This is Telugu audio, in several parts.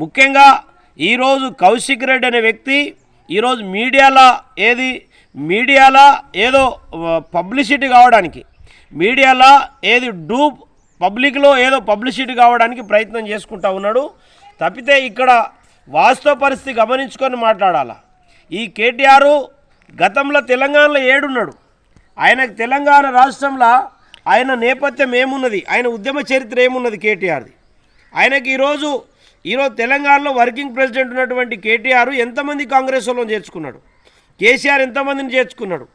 ముఖ్యంగా ఈరోజు కౌశిక్ రెడ్డి అనే వ్యక్తి ఈరోజు మీడియాలో ఏది మీడియాలో ఏదో పబ్లిసిటీ కావడానికి మీడియాలో ఏది డూప్ పబ్లిక్లో ఏదో పబ్లిసిటీ కావడానికి ప్రయత్నం చేసుకుంటా ఉన్నాడు. తప్పితే ఇక్కడ వాస్తవ పరిస్థితి గమనించుకొని మాట్లాడాలా. ఈ కేటీఆర్ గతంలో తెలంగాణలో ఏడున్నాడు. ఆయనకు తెలంగాణ రాష్ట్రంలో ఆయన నేపథ్యం ఏమున్నది? ఆయన ఉద్యమ చరిత్ర ఏమున్నది కేటీఆర్ది? ఆయనకి ఈరోజు ఈరోజు తెలంగాణలో వర్కింగ్ ప్రెసిడెంట్ ఉన్నటువంటి కేటీఆర్ ఎంతమంది కాంగ్రెస్ వాళ్ళని చేర్చుకున్నాడు? కేసీఆర్ ఎంతమందిని చేర్చుకున్నాడు?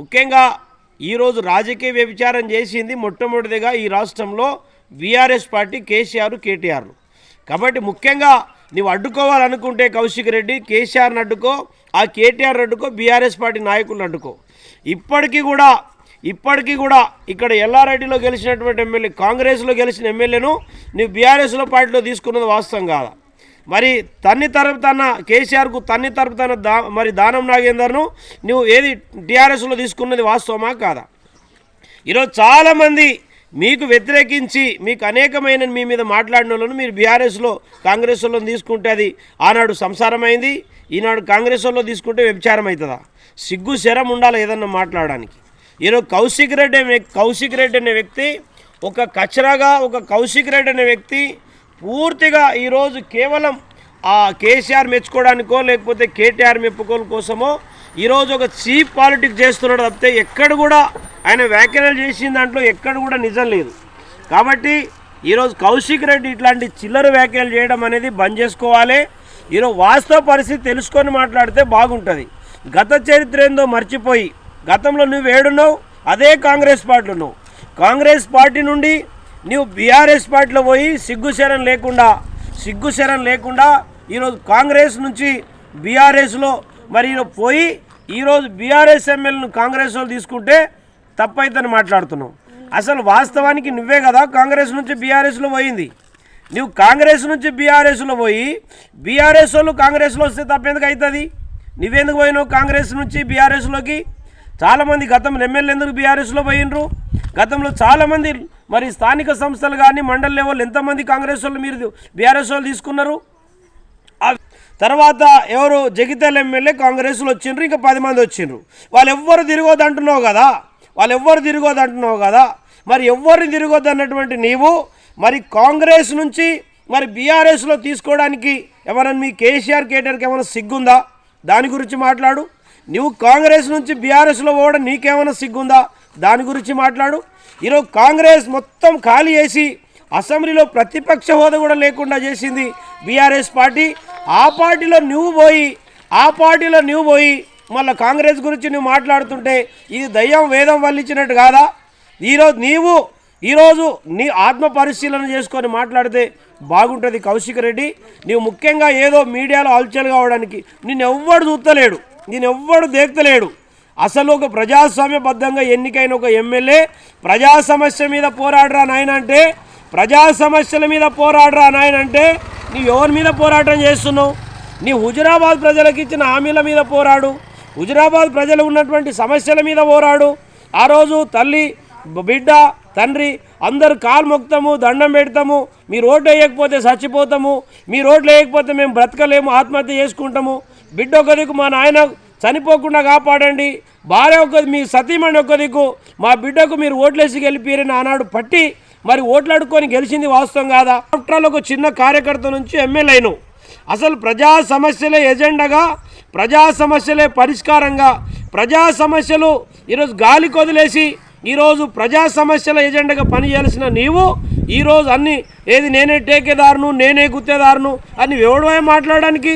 ముఖ్యంగా ఈరోజు రాజకీయ వ్యభిచారం చేసింది మొట్టమొదటిదిగా ఈ రాష్ట్రంలో వీఆర్ఎస్ పార్టీ కేసీఆర్ కేటీఆర్లు కాబట్టి ముఖ్యంగా నువ్వు అడ్డుకోవాలనుకుంటే కౌశిక్ రెడ్డి కేసీఆర్ని అడ్డుకో ఆ కేటీఆర్ అడ్డుకో బీఆర్ఎస్ పార్టీ నాయకులను అడ్డుకో. ఇప్పటికీ కూడా ఇప్పటికీ కూడా ఇక్కడ ఎల్లారెడ్డిలో గెలిచినటువంటి ఎమ్మెల్యే కాంగ్రెస్లో గెలిచిన ఎమ్మెల్యేను నువ్వు బీఆర్ఎస్లో పార్టీలో తీసుకున్నది వాస్తవం కాదా? మరి తన్ని తరపుతాన కేసీఆర్కు తన్ని తరపుతాన దా మరి దానం నాగేందర్ను నువ్వు ఏది టీఆర్ఎస్లో తీసుకున్నది వాస్తవమా కాదా? ఈరోజు చాలామంది మీకు వ్యతిరేకించి మీకు అనేకమైన మీ మీద మాట్లాడిన వాళ్ళను మీరు బీఆర్ఎస్లో కాంగ్రెస్లో తీసుకుంటే అది ఆనాడు సంసారమైంది ఈనాడు కాంగ్రెస్లో తీసుకుంటే వ్యభిచారం అవుతుందా సిగ్గు శరం ఉండాలి ఏదన్నా మాట్లాడడానికి. ఈరోజు కౌశిక్ రెడ్డి అనే కౌశిక్ రెడ్డి అనే వ్యక్తి ఒక కచరాగా ఒక కౌశిక్ రెడ్డి అనే వ్యక్తి పూర్తిగా ఈరోజు కేవలం ఆ కేసీఆర్ మెచ్చుకోవడానికో లేకపోతే కేటీఆర్ మెప్పుకోల కోసమో ఈరోజు ఒక చీప్ పాలిటిక్స్ చేస్తున్నాడు తప్పితే ఎక్కడ కూడా ఆయన వ్యాఖ్యలు చేసిన దాంట్లో ఎక్కడ కూడా నిజం లేదు. కాబట్టి ఈరోజు కౌశిక్ రెడ్డి ఇట్లాంటి చిల్లర వ్యాఖ్యలు చేయడం అనేది బంద్ చేసుకోవాలి. ఈరోజు వాస్తవ పరిస్థితి తెలుసుకొని మాట్లాడితే బాగుంటుంది. గత చరిత్ర ఏందో మర్చిపోయి గతంలో నువ్వు ఏడున్నావు అదే కాంగ్రెస్ పార్టీలో ఉన్నావు. కాంగ్రెస్ పార్టీ నుండి నువ్వు బీఆర్ఎస్ పార్టీలో పోయి సిగ్గుశరం లేకుండా సిగ్గుశరం లేకుండా ఈరోజు కాంగ్రెస్ నుంచి బీఆర్ఎస్లో మరి పోయి ఈరోజు బీఆర్ఎస్ ఎమ్మెల్యేను కాంగ్రెస్ వాళ్ళు తీసుకుంటే తప్పైతని మాట్లాడుతున్నావు. అసలు వాస్తవానికి నువ్వే కదా కాంగ్రెస్ నుంచి బీఆర్ఎస్లో పోయింది. నువ్వు కాంగ్రెస్ నుంచి బీఆర్ఎస్లో పోయి బీఆర్ఎస్ వాళ్ళు కాంగ్రెస్లో వస్తే తప్పేందుకు అవుతుంది? నువ్వెందుకు పోయినావు కాంగ్రెస్ నుంచి బీఆర్ఎస్లోకి? చాలామంది గతంలో ఎమ్మెల్యే ఎందుకు బీఆర్ఎస్లో పోయినరు గతంలో చాలామంది మరి స్థానిక సంస్థలు కానీ మండల లెవెల్ ఎంతమంది కాంగ్రెస్ వాళ్ళు మీరు బీఆర్ఎస్ వాళ్ళు తీసుకున్నారు? తర్వాత ఎవరు జగిత్యాల ఎమ్మెల్యే కాంగ్రెస్లో వచ్చిండ్రు ఇంకా పది మంది వచ్చిండ్రు. వాళ్ళు ఎవ్వరు తిరగొద్దు అంటున్నావు కదా? వాళ్ళు ఎవ్వరు తిరగొద్దు అంటున్నావు కదా? మరి ఎవ్వరు తిరగొద్దు అన్నటువంటి నీవు? మరి కాంగ్రెస్ నుంచి మరి బీఆర్ఎస్లో తీసుకోవడానికి ఏమైనా మీ కేసీఆర్ కేటీఆర్కి ఏమైనా సిగ్గుందా? దాని గురించి మాట్లాడు. నువ్వు కాంగ్రెస్ నుంచి బీఆర్ఎస్లో పోవడం నీకేమైనా సిగ్గుందా? దాని గురించి మాట్లాడు. ఈరోజు కాంగ్రెస్ మొత్తం ఖాళీ చేసి అసెంబ్లీలో ప్రతిపక్ష హోదా కూడా లేకుండా చేసింది బీఆర్ఎస్ పార్టీ. ఆ పార్టీలో నువ్వు పోయి ఆ పార్టీలో నువ్వు పోయి మళ్ళీ కాంగ్రెస్ గురించి నువ్వు మాట్లాడుతుంటే ఇది దయ్యం వేదం వల్లించినట్టు కాదా? ఈరోజు నీవు ఈరోజు నీ ఆత్మ పరిశీలన చేసుకొని మాట్లాడితే బాగుంటుంది కౌశిక్ రెడ్డి. నీవు ముఖ్యంగా ఏదో మీడియాలో హల్చల్ కావడానికి నిన్ను ఎవ్వడు చూస్తలేడు నేను ఎవ్వడు దేక్తలేడు. అసలు ఒక ప్రజాస్వామ్యబద్ధంగా ఎన్నికైన ఒక ఎమ్మెల్యే ప్రజా సమస్య మీద పోరాడరా నాయన అంటే ప్రజా సమస్యల మీద పోరాడరా నాయన అంటే నీ ఎవరి మీద పోరాటం చేస్తున్నావు? నీ హుజురాబాద్ ప్రజలకు ఇచ్చిన హామీల మీద పోరాడు. హుజురాబాద్ ప్రజలు ఉన్నటువంటి సమస్యల మీద పోరాడు. ఆ రోజు తల్లి బిడ్డ తండ్రి అందరు కాలు మొక్తాము దండం పెడతాము. మీరు ఓట్లు వేయకపోతే చచ్చిపోతాము. మీరు ఓట్లు వేయకపోతే మేము బ్రతకలేము ఆత్మహత్య చేసుకుంటాము. బిడ్డ ఒక మా నాయన చనిపోకుండా కాపాడండి. భార్య ఒక మీ సతీమణి ఒక మా బిడ్డకు మీరు ఓట్లేసి గెలిపిరని ఆనాడు పట్టి మరి ఓట్లాడుకొని గెలిచింది వాస్తవం కాదా? రాష్ట్రాల్లో ఒక చిన్న కార్యకర్త నుంచి ఎమ్మెల్యేను అసలు ప్రజా సమస్యలే ఎజెండాగా ప్రజా సమస్యలే పరిష్కారంగా ప్రజా సమస్యలు ఈరోజు గాలి కొదిలేసి ఈరోజు ప్రజా సమస్యల ఎజెండాగా పనిచేయాల్సిన నీవు ఈరోజు అన్ని ఏది నేనే టేకేదారును నేనే గుత్తేదారును అని ఎవడమే మాట్లాడడానికి